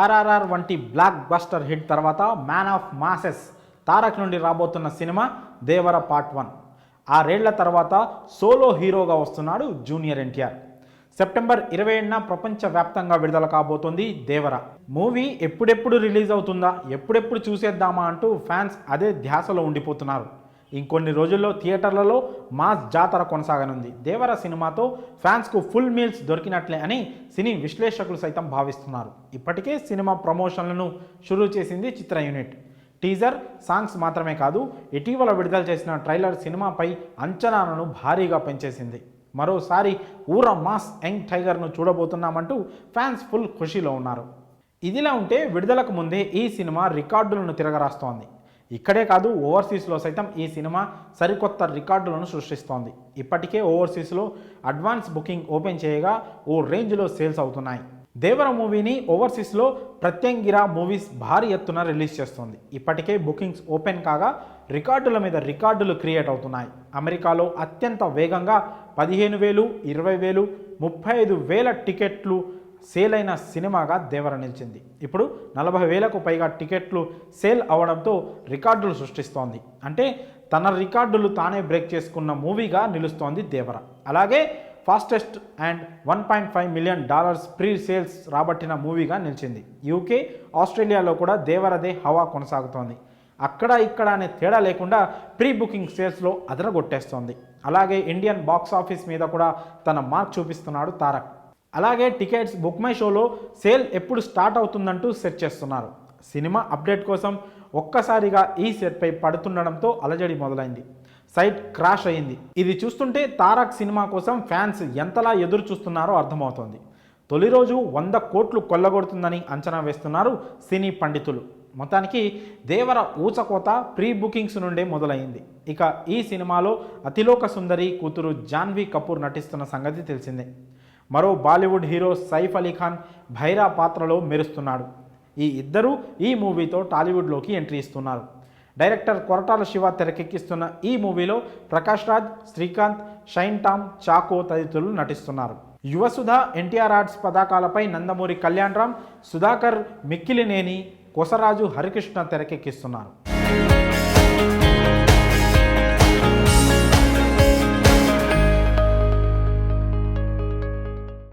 ఆర్ఆర్ఆర్ వంటి blockbuster hit తర్వాత man of masses Tarak నుండి రాబోతున్న సినిమా దేవర పార్ట్ వన్. ఆరేళ్ళ తర్వాత సోలో హీరోగా వస్తున్నాడు జూనియర్ ఎన్టీఆర్. సెప్టెంబర్ ఇరవై ఏడున ప్రపంచవ్యాప్తంగా విడుదల కాబోతోంది దేవర. మూవీ ఎప్పుడెప్పుడు రిలీజ్ అవుతుందా ఎప్పుడెప్పుడు చూసేద్దామా అంటూ ఫ్యాన్స్ అదే ధ్యాసలో ఉండిపోతున్నారు. ఇంకొన్ని రోజుల్లో థియేటర్లలో మాస్ జాతర కొనసాగనుంది. దేవర సినిమాతో ఫ్యాన్స్కు ఫుల్ మీల్స్ దొరికినట్లే అని సినీ విశ్లేషకులు సైతం భావిస్తున్నారు. ఇప్పటికే సినిమా ప్రమోషన్లను షురూ చేసింది చిత్ర యూనిట్. టీజర్ సాంగ్స్ మాత్రమే కాదు ఇటీవల విడుదల చేసిన ట్రైలర్ సినిమాపై అంచనాలను భారీగా పెంచేసింది. మరోసారి ఊర మాస్ యంగ్ టైగర్ను చూడబోతున్నామంటూ ఫ్యాన్స్ ఫుల్ ఖుషీలో ఉన్నారు. ఇదిలా ఉంటే విడుదలకు ముందే ఈ సినిమా రికార్డులను తిరగరాస్తోంది. ఇక్కడే కాదు ఓవర్సీస్లో సైతం ఈ సినిమా సరికొత్త రికార్డులను సృష్టిస్తోంది. ఇప్పటికే ఓవర్సీస్లో అడ్వాన్స్ బుకింగ్ ఓపెన్ చేయగా ఓ రేంజ్లో సేల్స్ అవుతున్నాయి. దేవర మూవీని ఓవర్సీస్లో ప్రత్యంగిరా మూవీస్ భారీ ఎత్తున రిలీజ్ చేస్తుంది. ఇప్పటికే బుకింగ్స్ ఓపెన్ కాగా రికార్డుల మీద రికార్డులు క్రియేట్ అవుతున్నాయి. అమెరికాలో అత్యంత వేగంగా పదిహేను వేలు ఇరవై వేలు ముప్పై ఐదు వేల టికెట్లు సేల్ అయిన సినిమాగా దేవర నిలిచింది. ఇప్పుడు నలభై వేలకు పైగా టికెట్లు సేల్ అవడంతో రికార్డులు సృష్టిస్తోంది. అంటే తన రికార్డులు తానే బ్రేక్ చేసుకున్న మూవీగా నిలుస్తోంది దేవర. అలాగే fastest and one point five million dollars pre sales రాబట్టిన మూవీగా నిలిచింది. యూకే ఆస్ట్రేలియాలో కూడా దేవరదే హవా కొనసాగుతోంది. అక్కడ ఇక్కడ అనే తేడా లేకుండా ప్రీ బుకింగ్ సేల్స్లో అదరగొట్టేస్తోంది. అలాగే ఇండియన్ బాక్స్ ఆఫీస్ మీద కూడా తన మార్క్ చూపిస్తున్నాడు తారక్. అలాగే టికెట్స్ బుక్ మై షోలో సేల్ ఎప్పుడు స్టార్ట్ అవుతుందంటూ సెర్చ్ చేస్తున్నారు. సినిమా అప్డేట్ కోసం ఒక్కసారిగా ఈ సెట్పై పడుతుండడంతో అలజడి మొదలైంది. సైట్ క్రాష్ అయింది. ఇది చూస్తుంటే తారక్ సినిమా కోసం ఫ్యాన్స్ ఎంతలా ఎదురు చూస్తున్నారో అర్థమవుతోంది. తొలి రోజు వంద కోట్లు కొల్లగొడుతుందని అంచనా వేస్తున్నారు సినీ పండితులు. మొత్తానికి దేవర ఊచకోత ప్రీ బుకింగ్స్ నుండే మొదలైంది. ఇక ఈ సినిమాలో అతిలోక సుందరి కూతురు జాన్వీ కపూర్ నటిస్తున్న సంగతి తెలిసిందే. మరో బాలీవుడ్ హీరో సైఫ్ అలీ ఖాన్ భైరా పాత్రలో మెరుస్తున్నాడు. ఈ ఇద్దరూ ఈ మూవీతో టాలీవుడ్లోకి ఎంట్రీ ఇస్తున్నారు. డైరెక్టర్ కొరటాల శివ తెరకెక్కిస్తున్న ఈ మూవీలో ప్రకాష్ రాజ్ శ్రీకాంత్ షైన్ టామ్ చాకో తదితరులు నటిస్తున్నారు. యువసుధ ఎన్టీఆర్ ఆర్ట్స్ పథకాలపై నందమూరి కళ్యాణ్ రామ్ సుధాకర్ మిక్కిలినేని కొసరాజు హరికృష్ణ తెరకెక్కిస్తున్నారు.